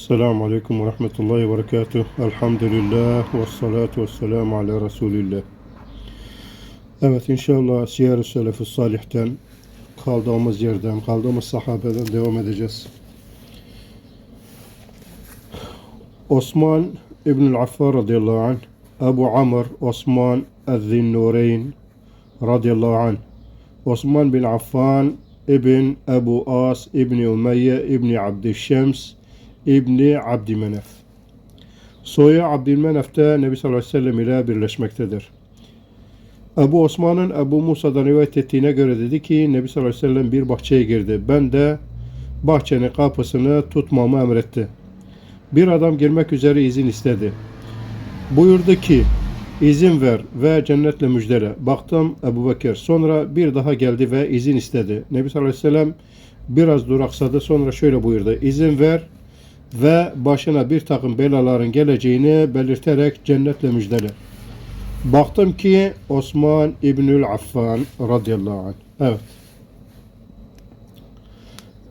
Aleyküm ve Rahmetullahi ve Berekatuh. Elhamdülillah ve salatu ve selamu ala Resulillah. Evet inşallah Siyer-i Selef-i Salih'ten kaldığımız yerden, kaldığımız sahabeden devam edeceğiz. Osman İbnül Affar radıyallahu anh, Ebu Amr Osman Ez-Zinnureyn radıyallahu anh, Osman bin Affan İbn Ebu As İbni Umeyye İbni Abdüşşems İbni Abdümenef. Soyu Abdülmenef'te Nebi sallallahu aleyhi ve sellem ile birleşmektedir. Ebu Osman'ın Ebu Musa'dan rivayet ettiğine göre dedi ki Nebi sallallahu aleyhi ve sellem bir bahçeye girdi. Ben de bahçenin kapısını tutmamı emretti. Bir adam girmek üzere izin istedi. Buyurdu ki izin ver ve cennetle müjdele. Baktım Ebu Bekir. Sonra bir daha geldi ve izin istedi. Nebi sallallahu aleyhi ve sellem biraz duraksadı. Sonra şöyle buyurdu. İzin ver ve başına bir takım belaların geleceğini belirterek cennetle müjdele. Baktım ki Osman İbnül Affan radıyallahu anh. Evet.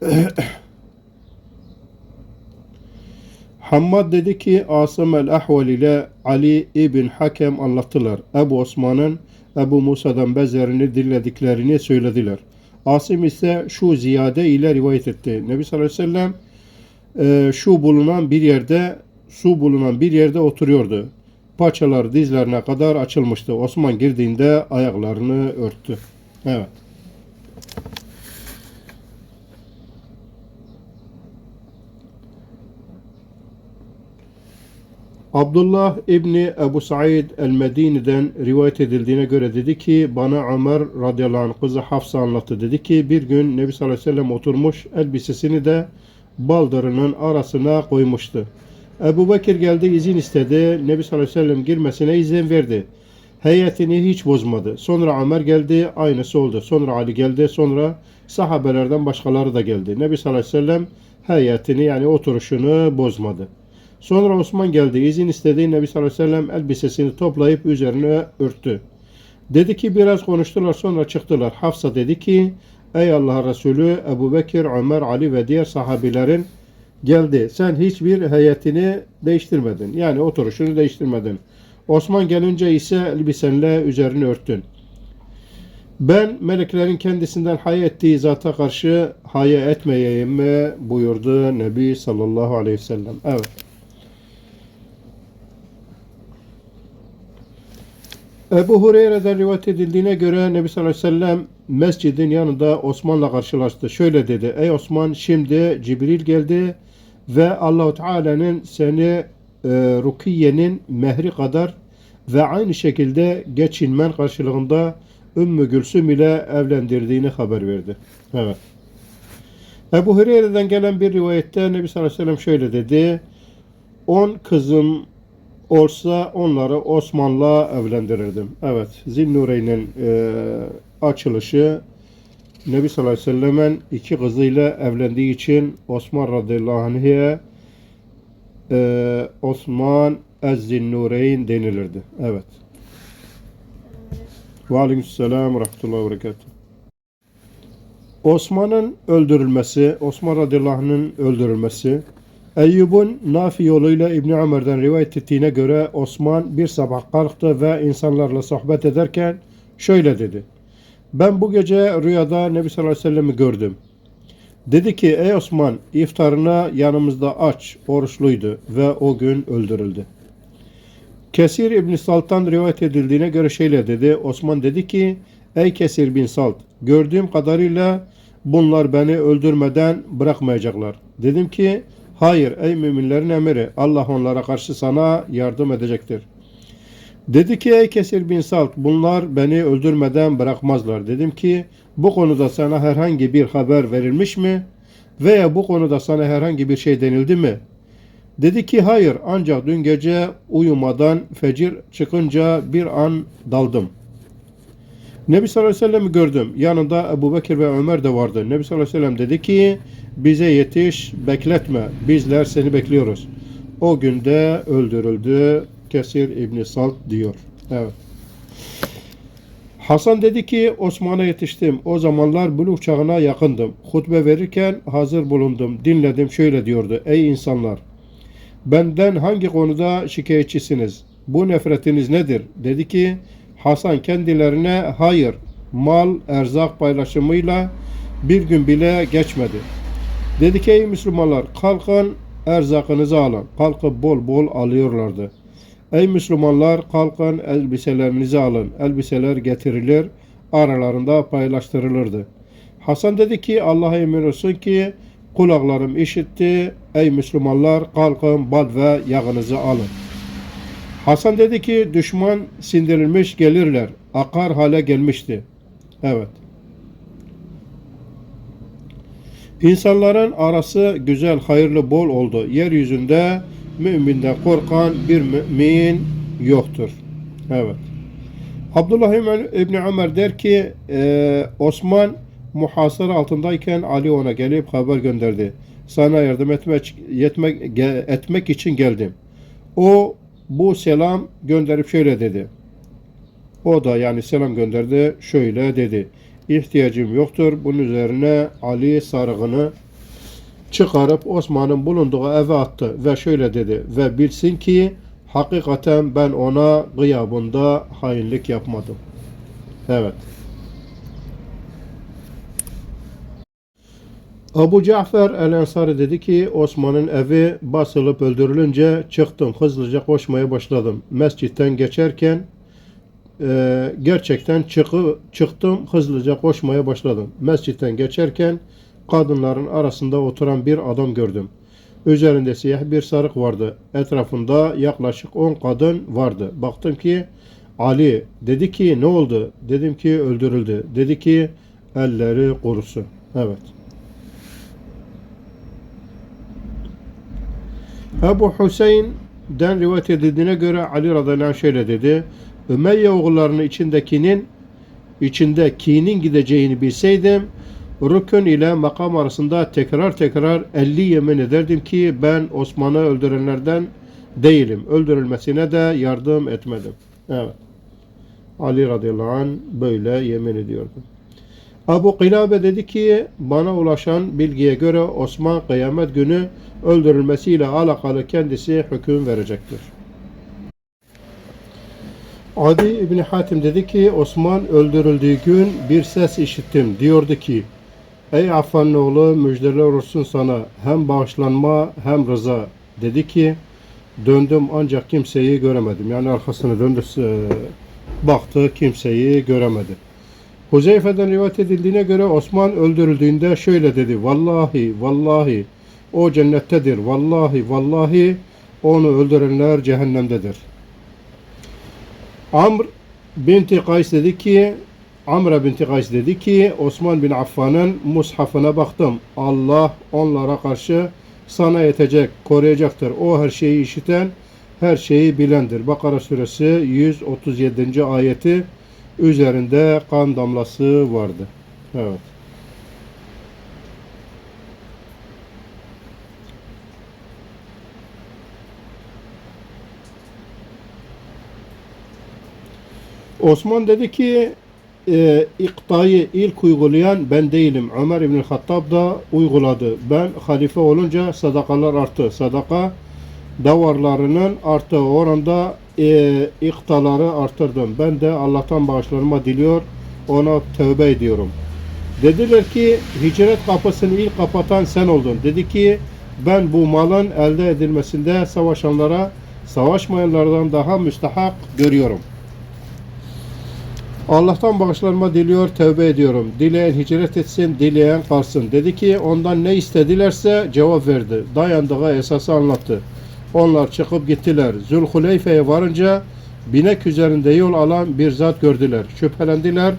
Hammad dedi ki Asım el-Ahval ile Ali İbn Hakem anlattılar. Ebu Osman'ın Ebu Musa'dan bezerini dinlediklerini söylediler. Asım ise şu ziyade ile rivayet etti. Nebi sallallahu aleyhi ve sellem e, şu bulunan bir yerde su bulunan bir yerde oturuyordu. Paçalar dizlerine kadar açılmıştı. Osman girdiğinde ayaklarını örttü. Evet. Abdullah İbni Ebu Said el-Medini'den rivayet edildiğine göre dedi ki bana Ömer radıyallahu anh kızı Hafsa anlattı. Dedi ki bir gün Nebi sallallahu aleyhi ve sellem oturmuş elbisesini de baldırının arasına koymuştu. Ebu Bekir geldi izin istedi. Nebi sallallahu aleyhi ve sellem girmesine izin verdi. Heyetini hiç bozmadı. Sonra Ömer geldi aynısı oldu. Sonra Ali geldi. Sonra sahabelerden başkaları da geldi. Nebi sallallahu aleyhi ve sellem heyetini yani oturuşunu bozmadı. Sonra Osman geldi. izin istedi. Nebi sallallahu aleyhi ve sellem elbisesini toplayıp üzerine örttü. Dedi ki biraz konuştular sonra çıktılar. Hafsa dedi ki Ey Allah Resulü Ebu Bekir, Ömer, Ali ve diğer sahabilerin geldi. Sen hiçbir heyetini değiştirmedin. Yani oturuşunu değiştirmedin. Osman gelince ise elbisenle üzerini örttün. Ben meleklerin kendisinden hay ettiği zata karşı haya etmeyeyim mi buyurdu Nebi sallallahu aleyhi ve sellem. Evet. Ebu Hureyre'den rivayet edildiğine göre Nebi sallallahu aleyhi ve sellem mescidin yanında Osman'la karşılaştı. Şöyle dedi. Ey Osman şimdi Cibril geldi ve Allahu Teala'nın seni e, Rukiye'nin mehri kadar ve aynı şekilde geçinmen karşılığında Ümmü Gülsüm ile evlendirdiğini haber verdi. Evet. Ebu Hureyre'den gelen bir rivayette Nebi sallallahu aleyhi ve sellem şöyle dedi. On kızım olsa onları Osman'la evlendirirdim. Evet, Zinnureyn'in e, açılışı Nebi sallallahu aleyhi ve sellem'in iki kızıyla evlendiği için Osman radıyallahu anh'e e, Osman Ez-Zinnureyn denilirdi. Evet. Ve aleykümselam ve rahmetullahi ve berekatuhu. Osman'ın öldürülmesi, Osman radıyallahu anh'ın öldürülmesi Eyyub'un Nafi yoluyla İbni Ömer'den rivayet ettiğine göre Osman bir sabah kalktı ve insanlarla sohbet ederken şöyle dedi. Ben bu gece rüyada Nebi sallallahu aleyhi ve sellem'i gördüm. Dedi ki ey Osman iftarına yanımızda aç, oruçluydu ve o gün öldürüldü. Kesir İbni Salt'tan rivayet edildiğine göre şöyle dedi. Osman dedi ki ey Kesir bin Salt gördüğüm kadarıyla bunlar beni öldürmeden bırakmayacaklar. Dedim ki Hayır ey müminlerin emiri Allah onlara karşı sana yardım edecektir. Dedi ki ey Kesir bin Salt bunlar beni öldürmeden bırakmazlar. Dedim ki bu konuda sana herhangi bir haber verilmiş mi? Veya bu konuda sana herhangi bir şey denildi mi? Dedi ki hayır ancak dün gece uyumadan fecir çıkınca bir an daldım. Nebi sallallahu aleyhi ve sellem'i gördüm. Yanında Ebu Bekir ve Ömer de vardı. Nebi sallallahu aleyhi ve sellem dedi ki bize yetiş bekletme bizler seni bekliyoruz. O günde öldürüldü Kesir İbni Salt diyor. Evet. Hasan dedi ki Osman'a yetiştim. O zamanlar buluğ çağına yakındım. Hutbe verirken hazır bulundum. Dinledim şöyle diyordu. Ey insanlar! Benden hangi konuda şikayetçisiniz? Bu nefretiniz nedir? Dedi ki Hasan kendilerine hayır mal erzak paylaşımıyla bir gün bile geçmedi. Dedi ki ey Müslümanlar kalkın erzakınızı alın. Kalkıp bol bol alıyorlardı. Ey Müslümanlar kalkın elbiselerinizi alın. Elbiseler getirilir aralarında paylaştırılırdı. Hasan dedi ki Allah'a emin olsun ki kulaklarım işitti. Ey Müslümanlar kalkın bal ve yağınızı alın. Hasan dedi ki düşman sindirilmiş gelirler. Akar hale gelmişti. Evet. İnsanların arası güzel, hayırlı, bol oldu. Yeryüzünde müminden korkan bir mümin yoktur. Evet. Abdullah İbni- Ömer der ki e, Osman muhasara altındayken Ali ona gelip haber gönderdi. Sana yardım etmek, yetmek, etmek için geldim. O bu selam gönderip şöyle dedi. O da yani selam gönderdi şöyle dedi. İhtiyacım yoktur. Bunun üzerine Ali sarığını çıkarıp Osman'ın bulunduğu eve attı ve şöyle dedi. Ve bilsin ki hakikaten ben ona gıyabında hainlik yapmadım. Evet. Abu Cafer el-Ensari dedi ki Osman'ın evi basılıp öldürülünce çıktım hızlıca koşmaya başladım. Mescitten geçerken e, gerçekten çıkı, çıktım hızlıca koşmaya başladım. Mescitten geçerken kadınların arasında oturan bir adam gördüm. Üzerinde siyah bir sarık vardı. Etrafında yaklaşık 10 kadın vardı. Baktım ki Ali dedi ki ne oldu? Dedim ki öldürüldü. Dedi ki elleri kurusun. Evet. Ebu Hüseyin'den rivayet edildiğine göre Ali radıyallahu anh şöyle dedi. Ümeyye oğullarının içindekinin içinde kinin gideceğini bilseydim Rükün ile makam arasında tekrar tekrar 50 yemin ederdim ki ben Osman'ı öldürenlerden değilim. Öldürülmesine de yardım etmedim. Evet. Ali radıyallahu anh böyle yemin ediyordu. Abu Kilabe dedi ki bana ulaşan bilgiye göre Osman kıyamet günü öldürülmesiyle alakalı kendisi hüküm verecektir. Adi İbni Hatim dedi ki Osman öldürüldüğü gün bir ses işittim. Diyordu ki Ey Affan'ın oğlu müjdeler olsun sana hem bağışlanma hem rıza. Dedi ki döndüm ancak kimseyi göremedim. Yani arkasını döndü e, baktı kimseyi göremedi. Huzeyfe'den rivayet edildiğine göre Osman öldürüldüğünde şöyle dedi. Vallahi vallahi o cennettedir. Vallahi vallahi onu öldürenler cehennemdedir. Amr binti Kays dedi ki Amr binti Kays dedi ki Osman bin Affan'ın mushafına baktım. Allah onlara karşı sana yetecek, koruyacaktır. O her şeyi işiten, her şeyi bilendir. Bakara suresi 137. ayeti üzerinde kan damlası vardı. Evet. Osman dedi ki e, iktayı ilk uygulayan ben değilim. Ömer İbn Hattab da uyguladı. Ben halife olunca sadakalar arttı. Sadaka davarlarının arttığı oranda e, iktaları arttırdım. Ben de Allah'tan bağışlanma diliyor. Ona tövbe ediyorum. Dediler ki hicret kapısını ilk kapatan sen oldun. Dedi ki ben bu malın elde edilmesinde savaşanlara savaşmayanlardan daha müstahak görüyorum. Allah'tan bağışlanma diliyor, tövbe ediyorum. Dileyen hicret etsin, dileyen kalsın. Dedi ki ondan ne istedilerse cevap verdi. Dayandığı esası anlattı. Onlar çıkıp gittiler. Zülhuleyfe'ye varınca binek üzerinde yol alan bir zat gördüler. Şüphelendiler.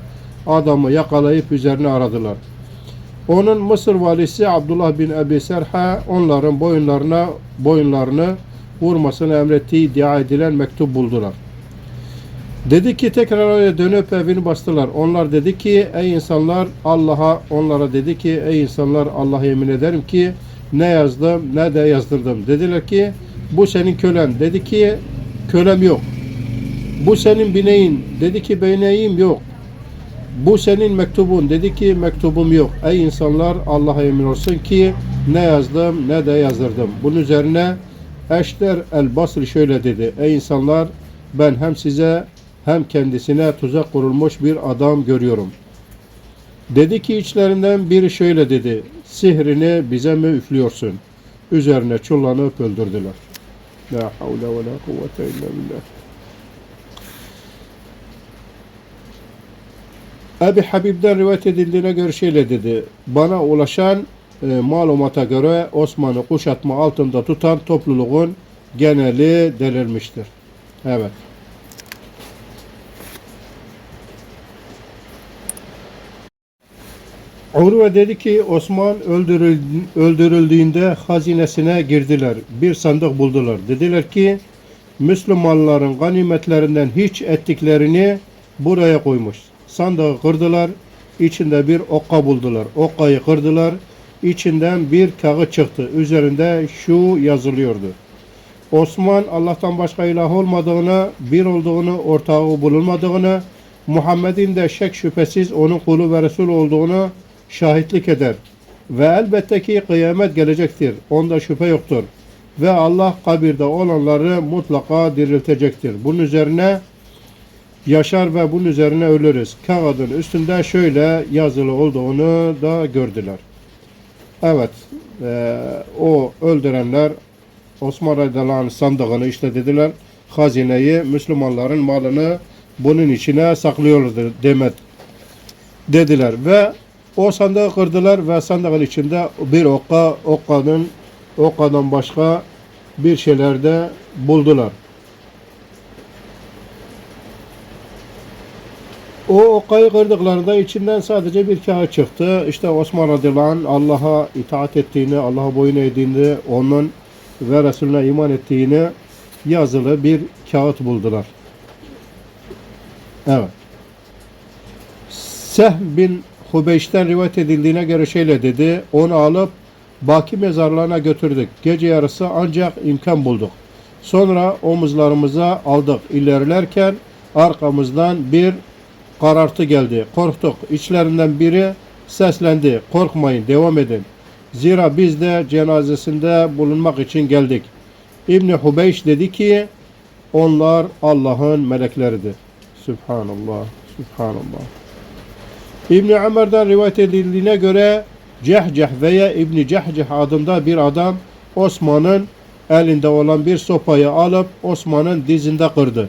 Adamı yakalayıp üzerine aradılar. Onun Mısır valisi Abdullah bin Ebi Serha onların boyunlarına boyunlarını vurmasını emrettiği iddia edilen mektup buldular. Dedi ki tekrar oraya dönüp evini bastılar. Onlar dedi ki ey insanlar Allah'a onlara dedi ki ey insanlar Allah'a yemin ederim ki ne yazdım ne de yazdırdım. Dediler ki bu senin kölen. Dedi ki kölem yok. Bu senin bineğin. Dedi ki bineğim yok. Bu senin mektubun. Dedi ki mektubum yok. Ey insanlar Allah'a yemin olsun ki ne yazdım ne de yazdırdım. Bunun üzerine Eşter el-Basri şöyle dedi. Ey insanlar ben hem size hem kendisine tuzak kurulmuş bir adam görüyorum. Dedi ki içlerinden biri şöyle dedi. Sihrini bize mi üflüyorsun? Üzerine çullanıp öldürdüler. La havle ve la kuvvete illa billah. Ebi Habib'den rivayet edildiğine göre şöyle dedi. Bana ulaşan e, malumata göre Osman'ı kuşatma altında tutan topluluğun geneli delirmiştir. Evet. Urve dedi ki Osman öldürül- öldürüldüğünde hazinesine girdiler. Bir sandık buldular. Dediler ki Müslümanların ganimetlerinden hiç ettiklerini buraya koymuş. Sandığı kırdılar. İçinde bir okka buldular. Okkayı kırdılar. İçinden bir kağıt çıktı. Üzerinde şu yazılıyordu. Osman Allah'tan başka ilah olmadığını, bir olduğunu, ortağı bulunmadığını, Muhammed'in de şek şüphesiz onun kulu ve Resul olduğunu şahitlik eder. Ve elbette ki kıyamet gelecektir. Onda şüphe yoktur. Ve Allah kabirde olanları mutlaka diriltecektir. Bunun üzerine yaşar ve bunun üzerine ölürüz. Kağıdın üstünde şöyle yazılı olduğunu da gördüler. Evet, eee, o öldürenler Osman radıyallahu anh sandığını işte dediler. Hazineyi, Müslümanların malını bunun içine saklıyorlardı demet dediler ve o sandığı kırdılar ve sandığın içinde bir okka, okkanın okkadan başka bir şeyler de buldular. O okkayı kırdıklarında içinden sadece bir kağıt çıktı. İşte Osman radıyallahu Allah'a itaat ettiğini, Allah'a boyun eğdiğini, onun ve Resulüne iman ettiğini yazılı bir kağıt buldular. Evet. Sehm bin Hubeyş'ten rivayet edildiğine göre şöyle dedi. Onu alıp Baki mezarlığına götürdük. Gece yarısı ancak imkan bulduk. Sonra omuzlarımıza aldık. İlerlerken arkamızdan bir karartı geldi. Korktuk. İçlerinden biri seslendi. Korkmayın, devam edin. Zira biz de cenazesinde bulunmak için geldik. İbni Hubeyş dedi ki onlar Allah'ın melekleridir. Subhanallah, Subhanallah. İbni Ömer'den rivayet edildiğine göre Cehceh veya İbni Cehceh adında bir adam Osman'ın elinde olan bir sopayı alıp Osman'ın dizinde kırdı.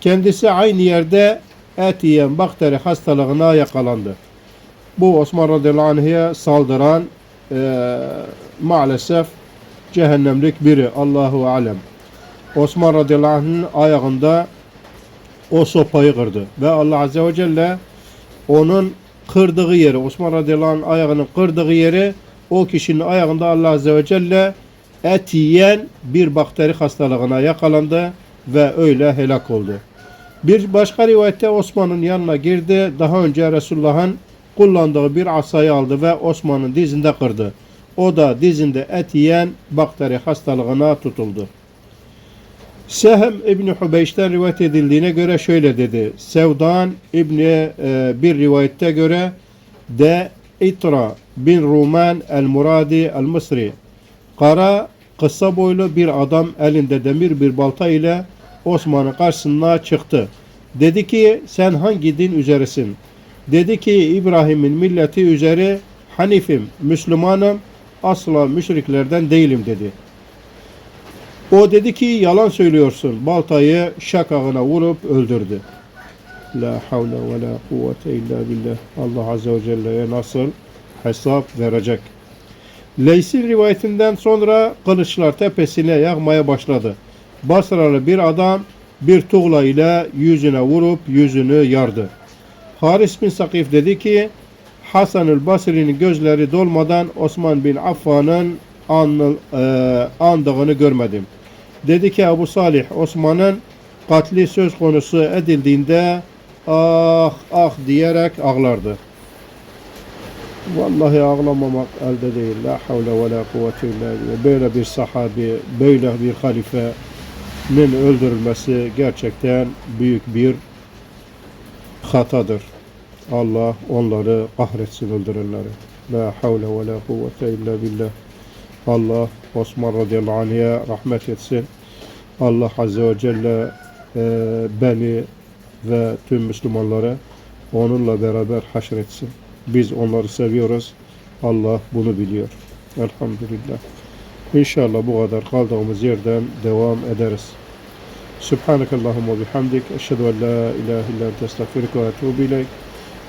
Kendisi aynı yerde et yiyen bakteri hastalığına yakalandı. Bu Osman radıyallahu anh'a saldıran eee, maalesef cehennemlik biri. Allahu alem. Osman radıyallahu anh'ın ayağında o sopayı kırdı. Ve Allah azze ve celle onun kırdığı yeri, Osman radıyallahu ayağının kırdığı yeri o kişinin ayağında Allah azze ve celle et yiyen bir bakteri hastalığına yakalandı ve öyle helak oldu. Bir başka rivayette Osman'ın yanına girdi. Daha önce Resulullah'ın kullandığı bir asayı aldı ve Osman'ın dizinde kırdı. O da dizinde et yiyen bakteri hastalığına tutuldu. Sehem İbni Hubeyş'ten rivayet edildiğine göre şöyle dedi. Sevdan İbni e, bir rivayette göre de İtra bin Ruman el-Muradi el-Mısri kara kısa boylu bir adam elinde demir bir balta ile Osman'ın karşısına çıktı. Dedi ki sen hangi din üzeresin? Dedi ki İbrahim'in milleti üzeri Hanifim, Müslümanım, asla müşriklerden değilim dedi. O dedi ki yalan söylüyorsun. Baltayı şakağına vurup öldürdü. La havle ve la kuvvete illa billah. Allah Azze ve Celle'ye nasıl hesap verecek. Leys'in rivayetinden sonra kılıçlar tepesine yağmaya başladı. Basralı bir adam bir tuğla ile yüzüne vurup yüzünü yardı. Haris bin Sakif dedi ki Hasan-ül Basri'nin gözleri dolmadan Osman bin Affan'ın e, andığını görmedim. Dedi ki Ebu Salih Osman'ın katli söz konusu edildiğinde ah ah diyerek ağlardı. Vallahi ağlamamak elde değil. La havle ve la kuvvete illa. Böyle bir sahabi, böyle bir halifenin öldürülmesi gerçekten büyük bir hatadır. Allah onları kahretsin öldürenleri. La havle ve la kuvvete illa billah. Allah Osman radıyallahu anh'e rahmet etsin. Allah Azze ve Celle e, beni ve tüm Müslümanları onunla beraber haşretsin. Biz onları seviyoruz. Allah bunu biliyor. Elhamdülillah. İnşallah bu kadar kaldığımız yerden devam ederiz. Subhanakallahumma bihamdik. Eşhedü en la ilahe illa ente estağfiruke ve etûbü ileyk.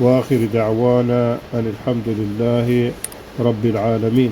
Ve ahir da'vana enilhamdülillahi rabbil alemin.